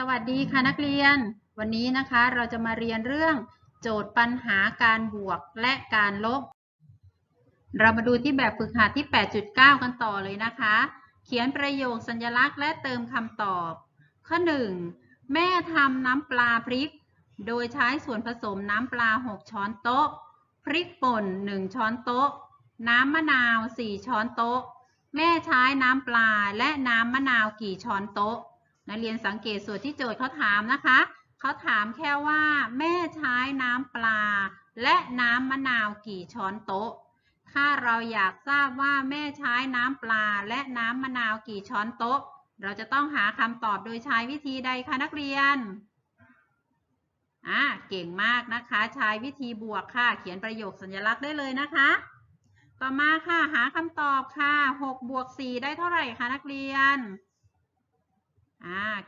สวัสดีค่ะนักเรียน วันนี้นะคะเราจะมาเรียนเรื่องโจทย์ปัญหาการบวกและการลบ เรามาดูที่แบบฝึกหัดที่ 8.9 กันต่อเลยนะคะ เขียนประโยคสัญลักษณ์และเติมคำตอบ ข้อ 1 แม่ทำน้ำปลาพริก โดยใช้ส่วนผสมน้ำปลา 6 ช้อนโต๊ะ พริกป่น 1 ช้อนโต๊ะ น้ำมะนาว 4 ช้อนโต๊ะ แม่ใช้น้ำปลาและน้ำมะนาวกี่ช้อนโต๊ะ นักเรียนสังเกตส่วนที่โจทย์เขาถามนะคะ เขาถามแค่ว่าแม่ใช้น้ำปลา และน้ำมะนาวกี่ช้อนโต๊ะ ถ้าเราอยากทราบว่าแม่ใช้น้ำปลา และน้ำมะนาวกี่ช้อนโต๊ะ เราจะต้องหาคำตอบโดยใช้วิธีใดคะนักเรียนอ่าเก่งมากนะคะ ใช้วิธีบวกค่ะ เขียนประโยคสัญลักษณ์ได้เลยนะคะ ต่อมาค่ะ หาคำตอบค่ะ 6 บวก 4 ได้เท่าไหร่คะนักเรียน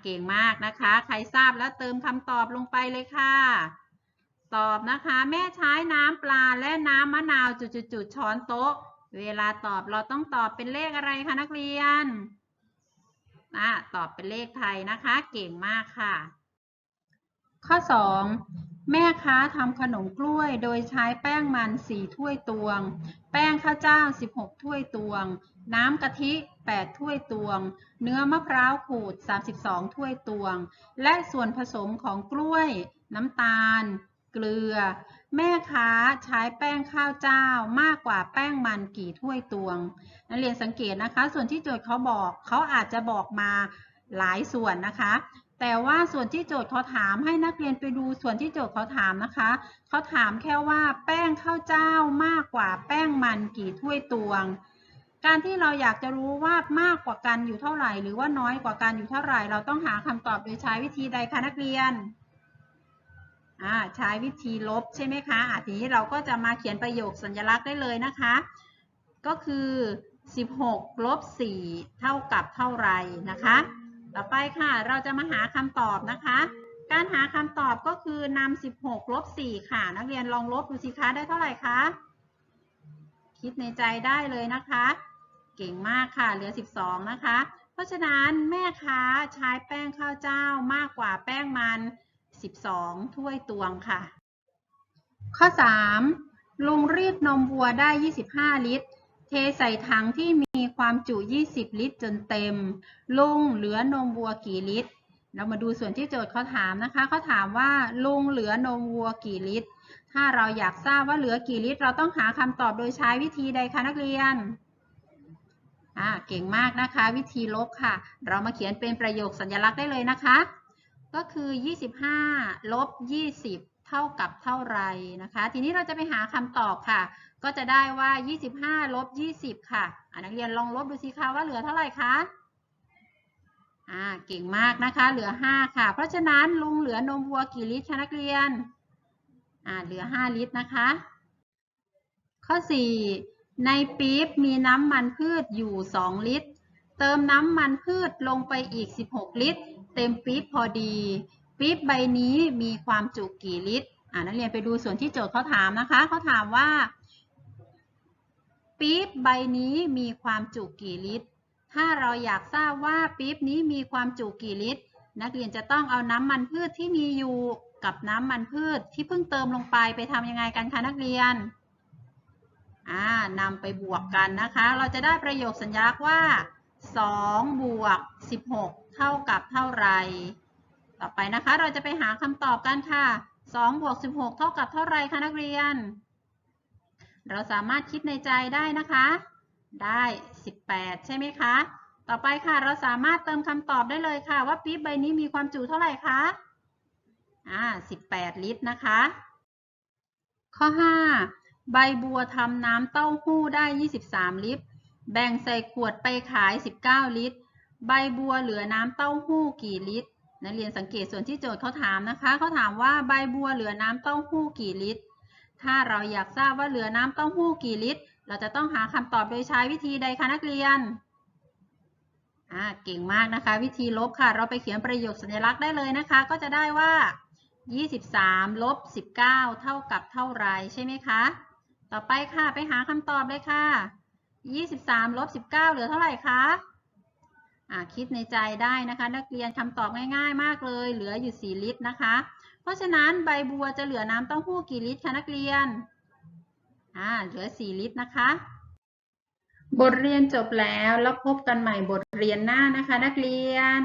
เก่งมากนะคะ ใครทราบแล้วเติมคำตอบลงไปเลยค่ะ ตอบนะคะ แม่ใช้น้ำปลาและน้ำมะนาวจุดๆช้อนโต๊ะ เวลาตอบเราต้องตอบเป็นเลขอะไรคะนักเรียนอ่าตอบเป็นเลขไทยนะคะ เก่งมากค่ะ ข้อ 2 แม่ค้าทำขนมกล้วยโดยใช้แป้งมัน 4 ถ้วยตวง แป้งข้าวเจ้า 16 ถ้วยตวงน้ำกะทิ 8 ถ้วยตวง เนื้อมะพร้าวขูด 32 ถ้วยตวง และส่วนผสมของกล้วย น้ำตาล เกลือ แม่ค้าใช้แป้งข้าวเจ้ามากกว่าแป้งมันกี่ถ้วยตวง นักเรียนสังเกตนะคะ ส่วนที่โจทย์เขาบอกเขาอาจจะบอกมาหลายส่วนนะคะ แต่ว่าส่วนที่โจทย์เขาถามให้นักเรียนไปดูส่วนที่โจทย์เขาถามนะคะ เขาถามแค่ว่าแป้งข้าวเจ้ามากกว่าแป้งมันกี่ถ้วยตวง การที่เราอยากจะรู้ว่ามากกว่ากันอยู่เท่าไหร่ หรือว่าน้อยกว่ากันอยู่เท่าไหร่ เราต้องหาคำตอบโดยใช้วิธีใดคะนักเรียนใช้วิธีลบใช่ไหมคะะทีนี้เราก็จะมาเขียนประโยคสัญลักษณ์ได้เลยนะคะ ก็คือ 16 ลบ 4 เท่ากับเท่าไหร่นะคะ ต่อไปค่ะเราจะมาหาคำตอบนะคะ การหาคำตอบก็คือนำ16 ลบ 4 ค่ะ นักเรียนลองลบดูสิคะได้เท่าไหร่คะ คิดในใจได้เลยนะคะ เก่งมากค่ะ เหลือ 12 นะคะ เพราะฉะนั้นแม่ค้าใช้แป้งข้าวเจ้ามากกว่าแป้งมัน 12 ถ้วยตวงค่ะ ข้อ 3 ลุงรีดนมวัวได้ 25 ลิตร เทใส่ถังที่มีความจุ 20 ลิตรจนเต็ม ลุงเหลือนมวัวกี่ลิตร เรามาดูส่วนที่โจทย์เขาถามนะคะ เขาถามว่าลุงเหลือนมวัวกี่ลิตร ถ้าเราอยากทราบว่าเหลือกี่ลิตร เราต้องหาคำตอบโดยใช้วิธีใดคะนักเรียน อ่าเก่งมากนะคะ วิธีลบค่ะ เรามาเขียนเป็นประโยคสัญลักษณ์ได้เลยนะคะ ก็คือ 25 ลบ 20 เท่ากับเท่าไรนะคะ ทีนี้เราจะไปหาคำตอบค่ะ ก็จะได้ว่า 25 ลบ 20 ค่ะอ่านักเรียนลองลบดูสิคะว่าเหลือเท่าไหร่คะอ่าเก่งมากนะคะเหลือ 5 ค่ะ เพราะฉะนั้นลุงเหลือนมวัวกี่ลิตรคะนักเรียนอ่าเหลือ 5 ลิตรนะคะ ข้อ 4 ในปี๊บมีน้ำมันพืชอยู่ 2 ลิตร เติมน้ำมันพืชลงไปอีก 16 ลิตร เต็มปี๊บพอดี ปี๊บใบนี้มีความจุกี่ลิตร อ่านักเรียนไปดูส่วนที่โจทย์เขาถามนะคะ เขาถามว่า ปี๊บใบนี้มีความจุกี่ลิตร ถ้าเราอยากทราบว่าปี๊บนี้มีความจุกี่ลิตร นักเรียนจะต้องเอาน้ำมันพืชที่มีอยู่กับน้ำมันพืชที่เพิ่งเติมลงไปไปทำยังไงกันคะนักเรียน อ่านำไปบวกกันนะคะ เราจะได้ประโยคสัญลักษณ์ว่า2บวก16 เท่ากับเท่าไร ต่อไปนะคะ เราจะไปหาคำตอบกันค่ะ2บวก16 เท่ากับเท่าไรคะนักเรียน เราสามารถคิดในใจได้นะคะ ได้ 18 ใช่ไหมคะ ต่อไปค่ะ เราสามารถเติมคำตอบได้เลยค่ะ ว่าปี๊บใบนี้มีความจุเท่าไหร่คะ อ่า 18 ลิตรนะคะ ข้อ 5 ใบบัวทำน้ำเต้าหู้ได้ 23 ลิตร แบ่งใส่ขวดไปขาย 19 ลิตร ใบบัวเหลือน้ำเต้าหู้กี่ลิตร นักเรียนสังเกตส่วนที่โจทย์เขาถามนะคะ เขาถามว่าใบบัวเหลือน้ำเต้าหู้กี่ลิตร ถ้าเราอยากทราบว่าเหลือน้ำเต้าหู้กี่ลิตร เราจะต้องหาคำตอบโดยใช้วิธีใดคะนักเรียนอ่าเก่งมากนะคะ วิธีลบค่ะ เราไปเขียนประโยคสัญลักษณ์ได้เลยนะคะ ก็จะได้ว่า 23 ลบ 19 เท่ากับเท่าไรใช่ไหมคะ ต่อไปค่ะ ไปหาคำตอบเลยค่ะ 23ลบ19 เหลือเท่าไหร่คะอ่าคิดในใจได้นะคะ นักเรียนคำตอบง่ายๆ มากเลย เหลืออยู่ 4 ลิตรนะคะ เพราะฉะนั้นใบบัวจะเหลือน้ำเต้าหู้กี่ลิตรคะนักเรียนอ่าเหลือ 4 ลิตรนะคะ บทเรียนจบแล้วแล้วพบกันใหม่บทเรียนหน้านะคะ นักเรียน